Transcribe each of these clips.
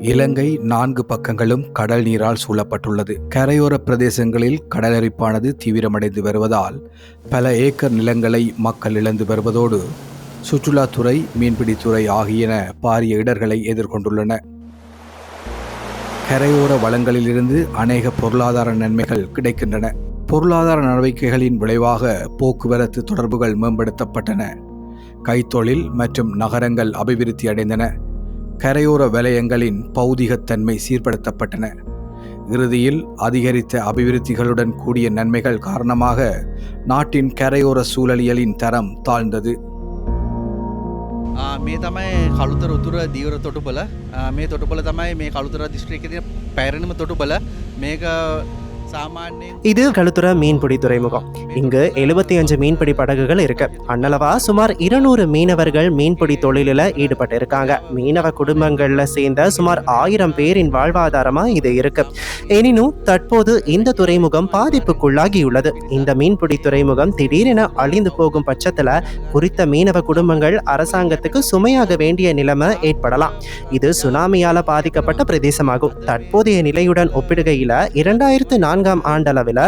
இலங்கை நான்கு பக்கங்களும் கடல் நீரால் சூழப்பட்டுள்ளது. கரையோர பிரதேசங்களில் கடலரிப்பானது தீவிரமடைந்து வருவதால் பல ஏக்கர் நிலங்களை மக்கள் இழந்து வருவதோடு சுற்றுலாத்துறை மீன்பிடித்துறை ஆகியன பாரிய இடர்களை எதிர்கொண்டுள்ளன. கரையோர வளங்களிலிருந்து அநேக பொருளாதார நன்மைகள் கிடைக்கின்றன. பொருளாதார நடவடிக்கைகளின் விளைவாக போக்குவரத்து தொடர்புகள் மேம்படுத்தப்பட்டன. கைத்தொழில் மற்றும் நகரங்கள் அபிவிருத்தி அடைந்தன. கரையோர வலயங்களின் பௌதிகத்தன்மை சீர்படுத்தப்பட்டன இறுதியில் அதிகரித்த அபிவிருத்திகளுடன் கூடிய நன்மைகள் காரணமாக நாட்டின் கரையோர சூழலியலின் தரம் தாழ்ந்தது ආ, මේ තමයි කළුතර උතුර දීවර තොටුපල ආ, මේ තොටුපල තමයි මේ කළුතර දිස්ත්‍රික්කතිය පැරණිම තොටුපල මේක சாமானிய இது கழுத்துற மீன்பிடி துறைமுகம். இங்கு எழுபத்தி அஞ்சு மீன்பிடி படகுகள் இருக்கு. அன்னளவா சுமார் இருநூறு மீனவர்கள் மீன்பிடி தொழிலில் ஈடுபட்டு இருக்காங்க மீனவ குடும்பங்கள்ல சேர்ந்த சுமார் ஆயிரம் பேரின் வாழ்வாதாரமா இது இருக்கு. எனினும் தற்போது இந்த துறைமுகம் பாதிப்புக்குள்ளாகியுள்ளது. இந்த மீன்பிடி துறைமுகம் திடீரென அழிந்து போகும் பட்சத்துல குறித்த மீனவ குடும்பங்கள் அரசாங்கத்துக்கு சுமையாக வேண்டிய நிலைமை ஏற்படலாம். இது சுனாமியால பாதிக்கப்பட்ட பிரதேசமாகும். தற்போதைய நிலையுடன் ஒப்பிடுகையில இரண்டாயிரத்து நான்காம் ஆண்டளவில்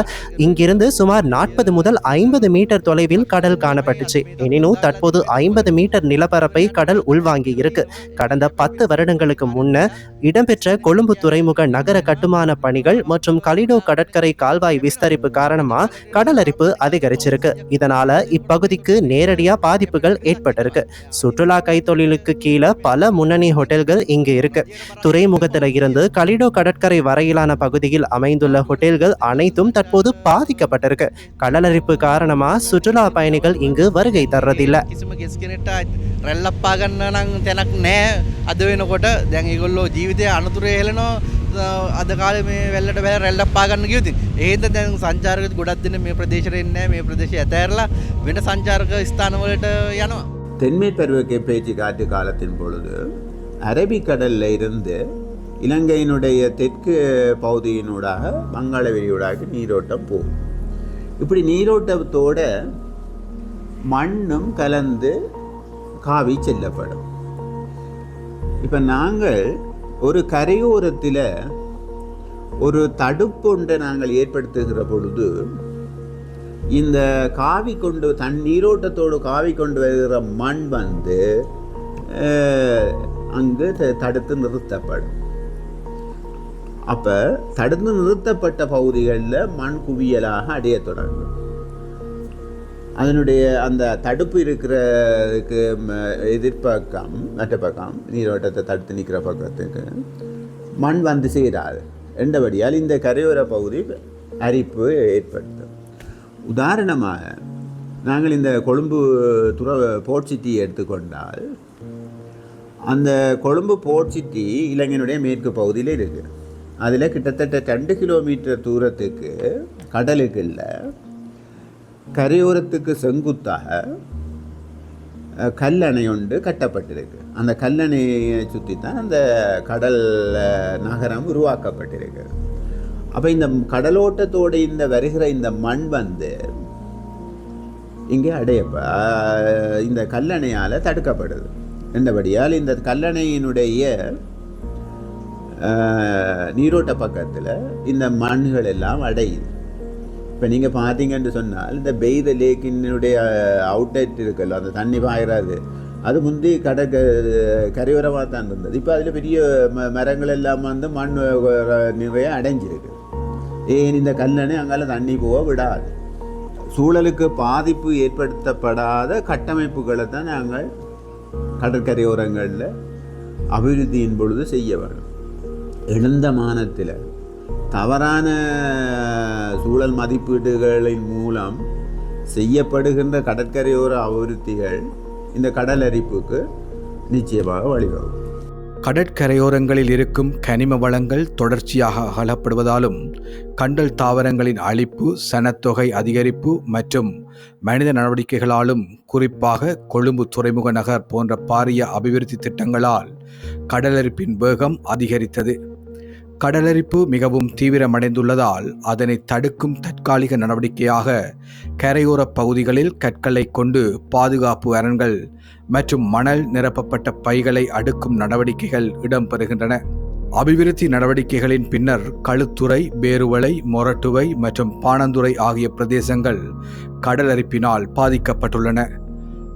இங்கிருந்து சுமார் நாற்பது முதல் ஐம்பது மீட்டர் தொலைவில் கடல் காணப்பட்டுச்சு. எனினும் தற்போது ஐம்பது மீட்டர் நிலப்பரப்பை கடல் உள்வாங்கி இருக்கு. கடந்த பத்து வருடங்களுக்கு முன்ன இடம்பெற்ற கொழும்பு துறைமுக நகர கட்டுமான பணிகள் மற்றும் கலிடோ கடற்கரை கால்வாய் விஸ்தரிப்பு காரணமா கடலரிப்பு அதிகரிச்சிருக்கு. இதனால இப்பகுதிக்கு நேரடியா பாதிப்புகள் ஏற்பட்டிருக்கு. சுற்றுலா கைத்தொழிலுக்கு கீழே பல முன்னணி ஹோட்டல்கள் இங்கு இருக்கு. துறைமுகத்தில் இருந்து கலிடோ கடற்கரை வரையிலான பகுதியில் அமைந்துள்ள ஹோட்டல்கள் அனைத்தும் தற்போது பாதிக்கப்பட்டிருக்கு கடலரிப்பு காரணமா சுற்றுலா பயணிகள் இங்கு வருகை தர்றதில்ல කිසිම ගෙස් කෙනෙට රැල්ලප්පා ගන්න නම් තැනක් නෑ අද වෙනකොට දැන් ඒගොල්ලෝ ජීවිතය අනතුරේ හෙලනෝ අද කාල මේ වෙල්ලට වැල රැල්ලප්පා ගන්න කිවති ඒද දැන් සංචාරක ගොඩක් දෙන මේ ප්‍රදේශරෙන්න මේ ප්‍රදේශය ඇතෑරලා වෙන සංචාරක ස්ථානවලට යනවා தென்மேற் பருவக்கை பேச்சு காற்று காலத்தின் பொழுது அரபிக்கடல்ல இருந்து இலங்கையினுடைய தெற்கு பகுதியினூடாக வங்காள வெளியூடாக நீரோட்டம் போகும். இப்படி நீரோட்டத்தோட மண்ணும் கலந்து காவி செல்லப்படும். இப்போ நாங்கள் ஒரு கரையோரத்தில் ஒரு தடுப்பு ஒன்றை நாங்கள் ஏற்படுத்துகிற பொழுது இந்த காவி கொண்டு தன் நீரோட்டத்தோடு காவி கொண்டு வருகிற மண் வந்து அங்கு த- தடுத்து நிறுத்தப்படும். அப்போ தடுத்து நிறுத்தப்பட்ட பகுதிகளில் மண் குவியலாக அடைய தொடங்கும். அதனுடைய அந்த தடுப்பு இருக்கிறதுக்கு ம- எதிர்ப்பக்கம் மற்ற பக்கம் நீரோட்டத்தை தடுத்து நிற்கிற பக்கத்துக்கு மண் வந்து சேராது. என்றபடியால் இந்த கரையோர பகுதி அரிப்பு ஏற்படுத்தும். உதாரணமாக நாங்கள் இந்த கொழும்பு துற போர்ட் சிட்டியை எடுத்துக்கொண்டால் அந்த கொழும்பு போர்ட் சிட்டி இலங்கையினுடைய மேற்கு பகுதியில் இருக்குது. அதில் கிட்டத்தட்ட ரெண்டு கிலோமீட்டர் தூரத்துக்கு கடலுக்குள்ள கரையோரத்துக்கு செங்குத்தாக கல்லணை ஒன்று கட்டப்பட்டிருக்கு. அந்த கல்லணையை சுற்றி தான் அந்த கடல் நகரம் உருவாக்கப்பட்டிருக்கு. அப்போ இந்த கடலோட்டத்தோடு இந்த வருகிற இந்த மண் வந்து இங்கே அடையப்ப இந்த கல்லணையால் தடுக்கப்படுது. என்றபடியால் இந்த கல்லணையினுடைய நீரோட்ட பக்கத்தில் இந்த மண்கள் எல்லாம் அடையுது. இப்போ நீங்கள் பார்த்தீங்கன்னு சொன்னால் இந்த பெய்த லேக்கினுடைய அவுட்லெட் இருக்குல்ல அந்த தண்ணி பாயிறாது அது முந்தி கடற்க கரையோரமாக தான் இருந்தது. இப்போ அதில் பெரிய ம மரங்கள் எல்லாம் வந்து மண் நிறைய அடைஞ்சிருக்கு. ஏன் இந்த கல்லணை அங்கால தண்ணி போக விடாது? சூழலுக்கு பாதிப்பு ஏற்படுத்தப்படாத கட்டமைப்புகளை தான் நாங்கள் கடற்கரையோரங்களில் அபிவிருத்தியின் பொழுது செய்ய வேண்டும். எழுந்த மானத்தில் தவறான சூழல் மதிப்பீடுகளின் மூலம் செய்யப்படுகின்ற கடற்கரையோர அபிவிருத்திகள் இந்த கடல் அரிப்புக்கு நிச்சயமாக வழிவகுக்கும். கடற்கரையோரங்களில் இருக்கும் கனிம வளங்கள் தொடர்ச்சியாக அகலப்படுவதாலும் கண்டல் தாவரங்களின் அழிப்பு சனத்தொகை அதிகரிப்பு மற்றும் மனித நடவடிக்கைகளாலும் குறிப்பாக கொழும்பு துறைமுக நகர் போன்ற பாரிய அபிவிருத்தி திட்டங்களால் கடலரிப்பின் வேகம் அதிகரித்தது. கடலரிப்பு மிகவும் தீவிரமடைந்துள்ளதால் அதனை தடுக்கும் தற்காலிக நடவடிக்கையாக கரையோரப் பகுதிகளில் கற்களை கொண்டு பாதுகாப்பு அரண்கள் மற்றும் மணல் நிரப்பப்பட்ட பைகளை அடுக்கும் நடவடிக்கைகள் இடம்பெறுகின்றன. அபிவிருத்தி நடவடிக்கைகளின் பின்னர் களுத்துறை பேருவளை மொரட்டுவை மற்றும் பாணந்துறை ஆகிய பிரதேசங்கள் கடலரிப்பினால் பாதிக்கப்பட்டுள்ளன.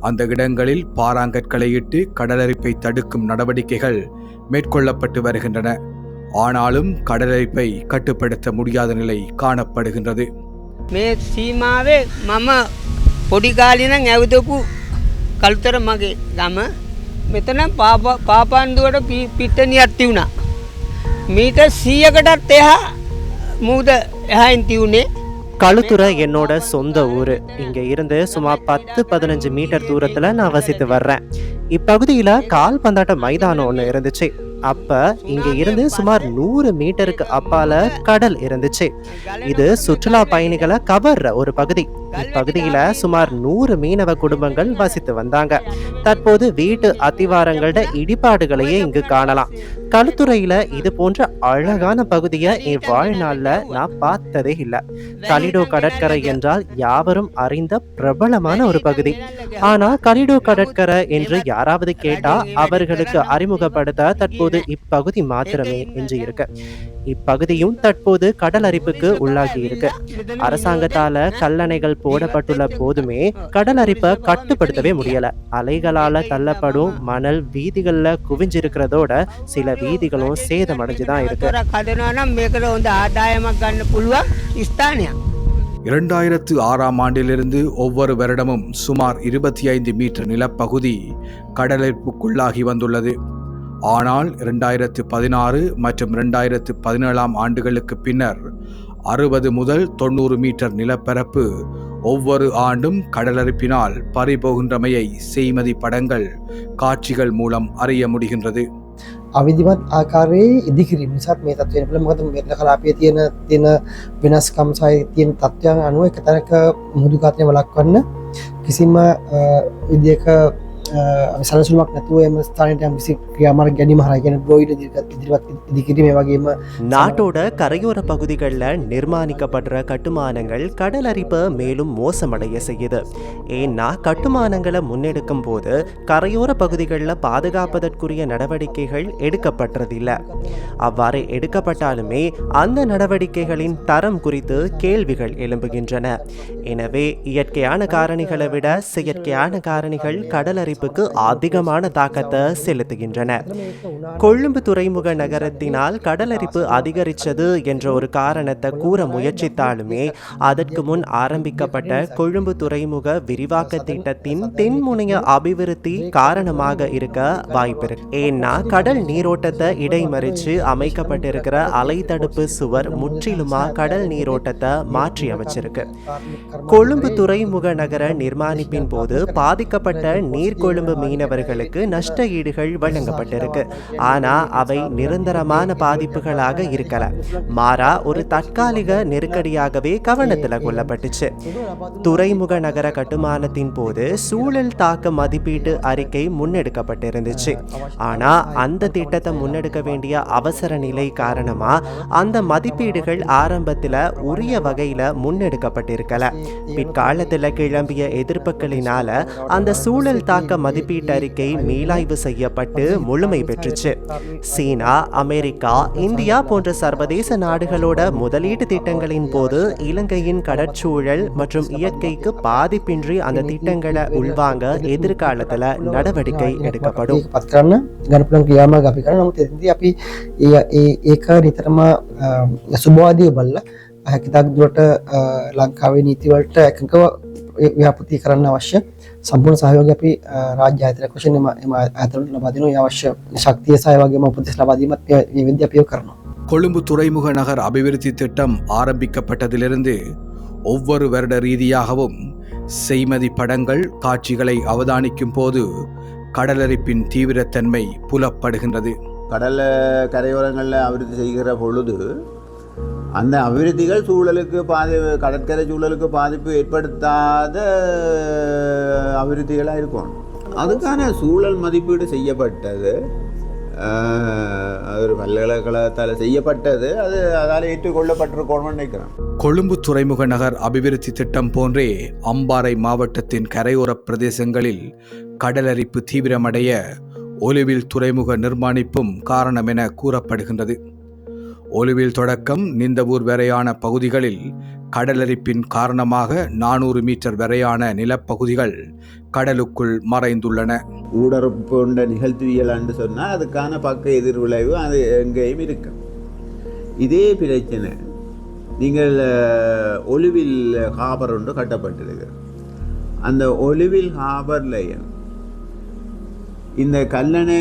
அந்த இடங்களில் பாறாங்கற்களை இட்டு கடலரிப்பை தடுக்கும் நடவடிக்கைகள் மேற்கொள்ளப்பட்டு வருகின்றன. ஆனாலும் கடலரிப்பை கட்டுப்படுத்த முடியாத நிலை காணப்படுகின்றது මේ සීමාවේ මම පොඩිකාලින ඇවතපු කල්තර මගේ ගම මෙතන පාපන්දුවට පිට්ටනියත් තිවුණා. මීට සීයකටත් එහා මූද එහයින් තිවුණේ களுத்துறை என்னோட சொந்த ஊர் இங்க இருந்து சுமார் பத்து பதினஞ்சு மீட்டர் தூரத்துல நான் வசித்து வர்றேன் இப்பகுதியில கால்பந்தாட்ட மைதானம் ஒன்று இருந்துச்சு அப்ப இங்க இருந்து சுமார் நூறு மீட்டருக்கு அப்பால கடல் இருந்துச்சு. இது சுற்றுலா பயணிகளை கவர்ற ஒரு பகுதி. இப்பகுதியில சுமார் நூறு மீனவ குடும்பங்கள் வசித்து வந்தாங்க. தற்போது வீட்டு அத்திவாரங்களோட இடிபாடுகளையே இங்கு காணலாம். களுத்துறையில இது போன்ற அழகான பகுதியை என் வாழ்நாள்ல நான் பார்த்ததே இல்லை. கலிடோ கடற்கரை என்றால் யாவரும் அறிந்த பிரபலமான ஒரு பகுதி. ஆனா கலிடோ கடற்கரை என்று யாராவது கேட்டா அவர்களுக்கு அறிமுகப்படுத்த தற்போது இப்பகுதி மாத்திரமே என்று இருக்கு இப்பகுதியும் தற்போது கடல் அரிப்புக்கு உள்ளாகி இருக்கு அரசாங்கத்தால கல்லணைகள் போடப்பட்டுள்ள போதுமே கடல் அரிப்பை கட்டுப்படுத்தவே முடியல. அலைகளால தள்ளப்படும் மணல் வீதிகள்ல குவிஞ்சிருக்கிறதோட சில வீதிகளும் சேதமடைஞ்சுதான் இருக்கு. இரண்டாயிரத்து ஆறாம் ஆண்டிலிருந்து ஒவ்வொரு வருடமும் சுமார் இருபத்தி ஐந்து மீட்டர் நிலப்பகுதி கடலிற்குள்ளாகி வந்துள்ளது. ஆனால் இரண்டாயிரத்து பதினாறு மற்றும் இரண்டாயிரத்து பதினேழாம் ஆண்டுகளுக்கு பின்னர் அறுபது முதல் தொண்ணூறு மீட்டர் நிலப்பரப்பு ஒவ்வொரு ஆண்டும் கடலரிப்பினால் பறிபோகின்றமையை செய்மதி படங்கள் காட்சிகள் மூலம் அறிய முடிகின்றது අවිධිමත් ආකාරයේ ඉදිකිරීම නිසාත් මේ තත්වය වෙන මොකද මෙන්න කලාපයේ තියෙන තියෙන වෙනස්කම් සහ තියෙන තත්ත්වයන් අනුව එක තැනක මුහුදු ඝාතනය වළක්වන්න කිසිම අ, විදියක අ, අපි සැලසුමක් නැතුව එම ස්ථානයට යම් කිසි ක්‍රියාමාර්ග ගැනීම හරහා කියන ඩ්‍රෝයිඩ් ඉදිරිපත් ඉදිරිපත් ඉදිකිරීම ඒ වගේම நாட்டோட கரையோர பகுதிகளில் நிர்மாணிக்கப்படுற கட்டுமானங்கள் கடல் அரிப்பை மேலும் மோசமடைய செய்யுது ஏன்னா கட்டுமானங்களை முன்னெடுக்கும் போது கரையோர பகுதிகளில் பாதுகாப்பதற்குரிய நடவடிக்கைகள் எடுக்கப்பட்டதில்ல அவ்வாறு எடுக்கப்பட்டாலுமே அந்த நடவடிக்கைகளின் தரம் குறித்து கேள்விகள் எழும்புகின்றன எனவே இயற்கையான காரணிகளை விட செயற்கையான காரணிகள் கடல் அரிப்புக்கு அதிகமான தாக்கத்தை செலுத்துகின்றன. கொழும்பு துறைமுக நகரத்தினால் கடலரிப்பு அதிகரித்தது என்ற ஒரு காரணத்தை கூற முயற்சித்தாலுமே அதற்கு முன் ஆரம்பிக்கப்பட்ட கொழும்பு துறைமுக விரிவாக்க திட்டத்தின் தென்முனைய அபிவிருத்தி காரணமாக இருக்க வாய்ப்பிருக்கு ஏன்னா கடல் நீரோட்டத்தை இடைமறிச்சு அமைக்கப்பட்டிருக்கிற அலை தடுப்பு சுவர் முற்றிலுமா கடல் நீரோட்டத்தை மாற்றி அமைச்சிருக்கு. கொழும்பு துறைமுக நகர நிர்மாணிப்பின் போது பாதிக்கப்பட்ட நீர்கொழும்பு மீனவர்களுக்கு நஷ்ட ஈடுகள் வழங்கப்பட்டிருக்கு. ஆனா அவை நிரந்தரமான பாதிப்புகளாக இருக்கல. மாறா ஒரு தற்காலிக நெருக்கடியாகவே கவனத்தில் கொள்ளப்பட்டுச்சு. துறைமுக நகர கட்டுமானத்தின் போது சூழல் தாக்க மதிப்பீட்டு அறிக்கை முன்னெடுக்கப்பட்டிருந்துச்சு. ஆனா அந்த திட்டத்தை முன்னெடுக்க வேண்டிய அவசர நிலை காரணமா அந்த மதிப்பீடுகள் ஆரம்பத்தில் உரிய வகையில முன்னெடுக்கப்பட்டிருக்கல. பிற்காலத்தில் கிளம்பிய எதிர்ப்புகளினால அந்த சூழல் தாக்க மதிப்பீட்டு அறிக்கை மீளாய்வு செய்யப்பட்டு முழுமை பெற்றுச்சு சீனா அமெரிக்கா இந்தியா போன்ற சர்வதேச நாடுகளோட முதலீட்டு திட்டங்களின் போது இலங்கையின் கடற்சூழல் மற்றும் இயற்கைக்கு பாதிப்பின்றி அந்த திட்டங்களை உள்வாங்க எதிர்காலத்துல நடவடிக்கை எடுக்கப்படும் ඒක පත් කරන්න ගණපලන් ක්‍රියාමාර්ග අපි කරන නමුත් එතනදී අපි ඒ- ඒ- ඒක නිතරම සුභවාදී බල්ල හැකිතක් දුරට අ, ලංකාවේ නීතිවලට එකකව ව්‍යාපති කරන්න අවශ්‍ය සම්පූර්ණ සහයෝග අපි අ, රාජ්‍ය ආයතනයක් වශයෙන් එම එම ඇතුළට ලබා දෙනවා ඒ අවශ්‍ය ශක්තිය සහ ඒ වගේම උපදෙස් ලබා දීමත් මේ- මේ විදිහ අපි ඒක කරනවා கொழும்பு துறைமுக நகர் அபிவிருத்தி திட்டம் ஆரம்பிக்கப்பட்டதிலிருந்து ஒவ்வொரு வருட ரீதியாகவும் செய்மதி படங்கள் காட்சிகளை அவதானிக்கும் போது கடலரிப்பின் தீவிரத்தன்மை புலப்படுகின்றது கடல்ல கரையோரங்களில் அபிவிருத்தி செய்கிற பொழுது அந்த அபிவிருத்திகள் சூழலுக்கு பாதி கடற்கரை சூழலுக்கு பாதிப்பு ஏற்படுத்தாத அபிவிருத்திகளாக இருக்கும். அதுக்கான சூழல் மதிப்பீடு செய்யப்பட்டது. அது ஒரு பல்கலைக்கழகத்தால் செய்யப்பட்டது. அது அதால் ஏற்றுக்கொள்ளப்பட்டிருக்கோம்னு நினைக்கிறேன். கொழும்பு துறைமுக நகர் அபிவிருத்தி திட்டம் போன்றே அம்பாறை மாவட்டத்தின் கரையோர பிரதேசங்களில் கடலரிப்பு தீவிரமடைய ஒலிவில் துறைமுக நிர்மாணிப்பும் காரணம் என கூறப்படுகின்றது. ஒலுவில் தொடக்கம் நிந்தவூர் வரையான பகுதிகளில் கடலரிப்பின் காரணமாக நானூறு மீட்டர் வரையான நிலப்பகுதிகள் கடலுக்குள் மறைந்துள்ளன. ஊடறுப்பு கொண்ட நிகழ்த்துவியல் சொன்னால் அதுக்கான பக்க எதிர்விளைவு அது எங்கேயும் இருக்கும் இதே பிரச்சனை. நீங்கள் ஒலுவில் ஹாபர் ஒன்று கட்டப்பட்டிருக்கு அந்த ஒலுவில் ஹாபர்லையும் இந்த கல்லணை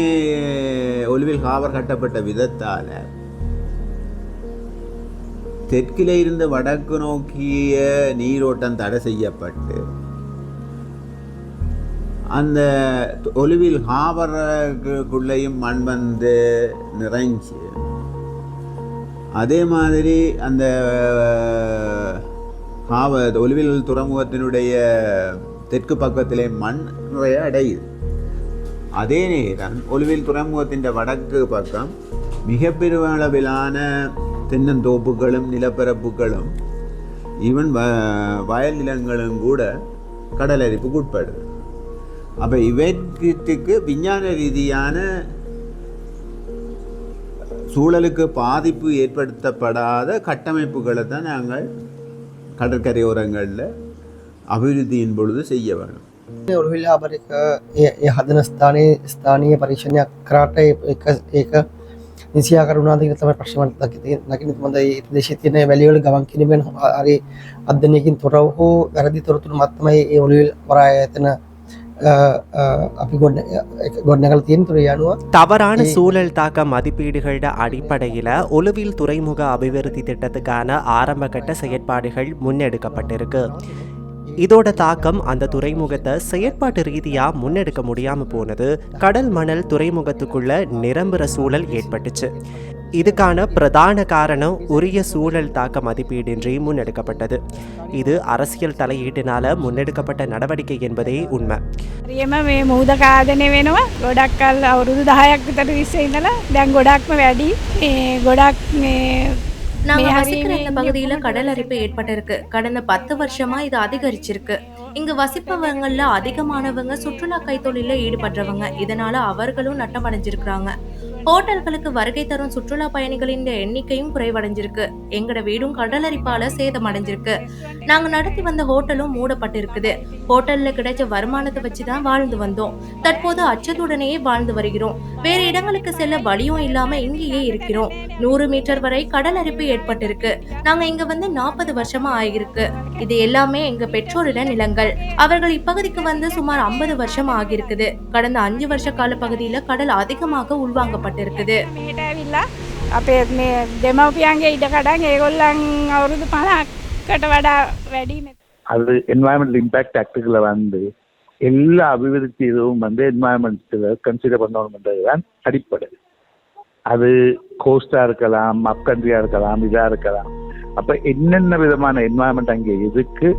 ஒலுவில் ஹாபர் கட்டப்பட்ட விதத்தால் தெற்கிலே இருந்து வடக்கு நோக்கிய நீரோட்டம் தடை செய்யப்பட்டு அந்த ஒலிவில் ஹாவரக்குள்ளேயும் மண் வந்து நிறைஞ்சு அதே மாதிரி அந்த ஹாவ ஒலிவில் துறைமுகத்தினுடைய தெற்கு பக்கத்திலே மண் நிறைய அடையுது. அதே நேரம் ஒலிவில் துறைமுகத்தின் வடக்கு பக்கம் மிக பெருமளவிலான தென்னந்தோப்புகளும் நிலப்பரப்புகளும் ஈவன் வ வயல் நிலங்களும் கூட கடலரிப்புக்கு உட்படுது அப்போ இவற்றுக்கு விஞ்ஞான ரீதியான சூழலுக்கு பாதிப்பு ஏற்படுத்தப்படாத கட்டமைப்புகளை தான் நாங்கள் கடற்கரையோரங்களில் අභිවෘද්ධීන් බොළුද செய்ய வேணும் ඔළුවිල්ලා අපරික ඒ හදන ස්ථානයේ ස්ථානීය පරීක්ෂණයක් කරාට ඒ- ඒක ඒක නිසියා කරුණාද කියලා තමයි ප්‍රශ්න මට නකින මොඳ ඒ ප්‍රදේශයේ තියෙන වැලිවල ගමන් කිරීමෙන් හරි අධ්‍යයනයකින් තොරව හෝ වැරදි තොරතුරු මත තමයි ඒ ඔළුවිල් වරායතන අපි ගොඩ ගොඩනගල තියෙන තුර යනුව தவறான ஏ- சூழல் தாக்க மதிப்பீடுகளோட அடிப்படையில் ஒலுவில் துறைமுக அபிவிருத்தி திட்டத்துக்கான ஆரம்பகட்ட செயற்பாடுகள் முன்னெடுக்கப்பட்டிருக்கு இதோட தாக்கம் அந்த துறைமுகத்தை செயற்பாட்டு ரீதியா முன்னெடுக்க முடியாம போனது கடல் மணல் துறைமுகத்துக்குள்ள நிரம்புற சூழல் ஏற்பட்டுச்சு இதுக்கான பிரதான காரணம் உரிய சூழல் தாக்க மதிப்பீடின்றி முன்னெடுக்கப்பட்டது இது அரசியல் தலையீட்டினால முன்னெடுக்கப்பட்ட நடவடிக்கை என்பதே உண்மை හරියම මේ මුහුද කාදනය වෙනවා ගොඩක් කල් අවුරුදු දහයක් විතර විස්සේ ඉඳලා දැන් ගොඩක්ම වැඩි මේ ගොඩක් මේ நாங்க வசிக்கிற இந்த பகுதியில கடல் அரிப்பு ஏற்பட்டிருக்கு. கடந்த பத்து வருஷமா இது அதிகரிச்சிருக்கு. இங்க வசிப்பவங்கல்ல அதிகமானவங்க சுற்றுலா கைத்தொழில ஈடுபடுறவங்க இதனால அவர்களும் நட்டமடைஞ்சிருக்கிறாங்க. ஹோட்டல்களுக்கு வருகை தரும் சுற்றுலா பயணிகளின் எண்ணிக்கையும் குறைவடைஞ்சிருக்கு. எங்கட வீடும் கடலரிப்பால சேதமடைஞ்சிருக்கு. நாங்க நடத்தி வந்த ஹோட்டலும் மூடப்பட்டிருக்குது. ஹோட்டல்ல கிடைச்ச வருமானத்தை வச்சுதான் வாழ்ந்து வந்தோம். தற்போது அச்சத்துடனேயே வாழ்ந்து வருகிறோம். வேற இடங்களுக்கு செல்ல வழியும் இல்லாம இங்கேயே இருக்கிறோம். நூறு மீட்டர் வரை கடல் அரிப்பு ஏற்பட்டிருக்கு. நாங்க இங்க வந்து நாற்பது வருஷமா ஆகியிருக்கு. இது எல்லாமே எங்க பெற்றோரிட நிலங்கள். அவர்கள் இப்பகுதிக்கு வந்து சுமார் ஐம்பது வருஷம் ஆகியிருக்குது. கடந்த அஞ்சு வருஷ கால பகுதியில கடல் அதிகமாக உள்வாங்கப்பட்டிருக்குது මෙහෙට ඇවිල්ලා අපේ මේ දෙමවපියන්ගේ ඉඩ කඩන් ඒගොල්ලන් අවුරුදු පහකට වඩා වැඩි මෙ- அது என்வாயன்மெண்டல் இம்பேக்ட் ஆக்டுகளை வந்து எல்லா அபிவிருத்தி இதுவும் வந்து என்வாயன்மெண்ட்டில் கன்சிடர் பண்ணணுன்றது தான் அடிப்படை அது கோஸ்டாக இருக்கலாம் அப் கண்ட்ரியாக இருக்கலாம் இதாக இருக்கலாம் அப்போ என்னென்ன விதமான என்வாயன்மெண்ட் அங்கே எதுக்கு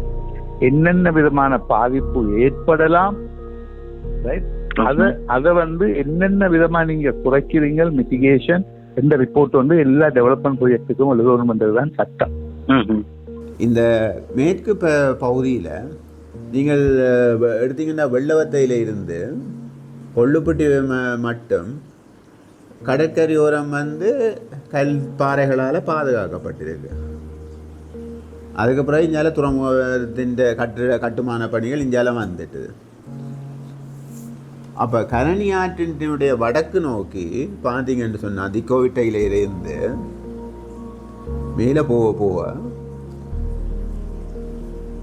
என்னென்ன விதமான பாதிப்பு ஏற்படலாம் ரைட் அதை அதை வந்து என்னென்ன விதமா நீங்க குறைக்கிறீங்க மிட்டிகேஷன் எந்த ரிப்போர்ட் வந்து எல்லா டெவலப்மெண்ட் ப்ராஜெக்ட்டுக்கும் எழுதணும்ன்றது தான் சட்டம். இந்த மேற்கு ப பகுதியில் நீங்கள் எடுத்தீங்கன்னா வெள்ளவத்தையில் இருந்து கொள்ளுப்பட்டி மட்டும் கடற்கரையோரம் வந்து கல் பாறைகளால் பாதுகாக்கப்பட்டிருக்கு. அதுக்கு பிறகு இஞ்சால துறைமுகத்தின் கட்டு கட்டுமான பணிகள் இஞ்சால வந்துட்டு அப்போ கரணி ஆற்றினுடைய வடக்கு நோக்கி பார்த்தீங்கன்னு சொன்னால் திக்கோவிட்டையில இருந்து மேலே போக போக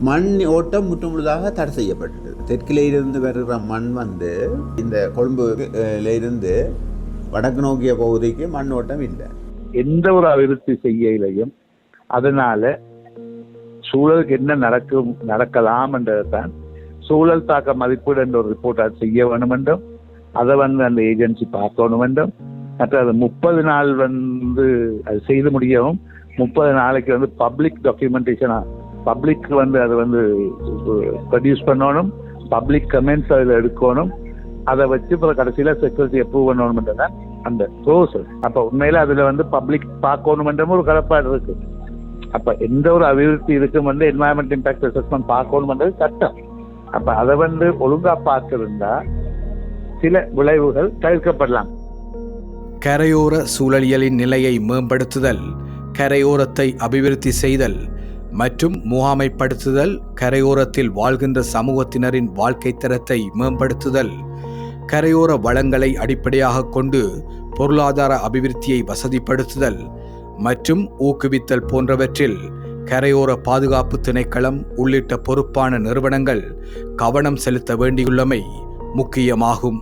மண் ஓட்டம் முற்றுமுழுதாக தடை செய்யப்பட்டது. தெற்கிலிருந்து வருகிற மண் வந்து இந்த கொழும்புல இருந்து வடக்கு நோக்கிய பகுதிக்கு மண் ஓட்டம் இல்லை. எந்த ஒரு அபிவிருத்தி செய்யலையும் அதனால சூழலுக்கு என்ன நடக்கும் நடக்கலாம் என்றதான் சூழல் தாக்க மதிப்பீடு என்ற ஒரு ரிப்போர்ட் அது செய்ய வேணும் என்றும் அதை வந்து அந்த ஏஜென்சி பார்க்கணும் என்றும் மற்ற அது முப்பது நாள் வந்து அது செய்து முடியவும் முப்பது நாளைக்கு வந்து பப்ளிக் டாக்குமெண்டேஷனா பப்ளிக் வந்து அதை வந்து ப்ரொடியூஸ் பண்ணணும் பப்ளிக் கமெண்ட்ஸ் அதில் எடுக்கணும் அதை வச்சு அப்புறம் கடைசியில் செக்யூரிட்டி அப்ரூவ் பண்ணணும்ன்றதான் அந்த ப்ரோசஸ் அப்போ உண்மையில அதில் வந்து பப்ளிக் பார்க்கணுமென்றமும் ஒரு கடப்பாடு இருக்கு. அப்போ எந்த ஒரு அபிவிருத்தி இருக்கும் வந்து என்வாயன்மெண்ட் இம்பாக்ட் அசஸ்மெண்ட் பார்க்கணுமென்றது சட்டம். அப்போ அதை வந்து ஒழுங்கா பார்த்திருந்தா சில விளைவுகள் தவிர்க்கப்படலாம். கரையோர சூழலியலின் நிலையை மேம்படுத்துதல் கரையோரத்தை அபிவிருத்தி செய்தல் மற்றும் முகாமைப்படுத்துதல் கரையோரத்தில் வாழ்கின்ற சமூகத்தினரின் வாழ்க்கை தரத்தை மேம்படுத்துதல் கரையோர வளங்களை அடிப்படையாக கொண்டு பொருளாதார அபிவிருத்தியை வசதிப்படுத்துதல் மற்றும் ஊக்குவித்தல் போன்றவற்றில் கரையோர பாதுகாப்பு திணைக்களம் உள்ளிட்ட பொறுப்பான நிறுவனங்கள் கவனம் செலுத்த வேண்டியுள்ளமை முக்கியமாகும்.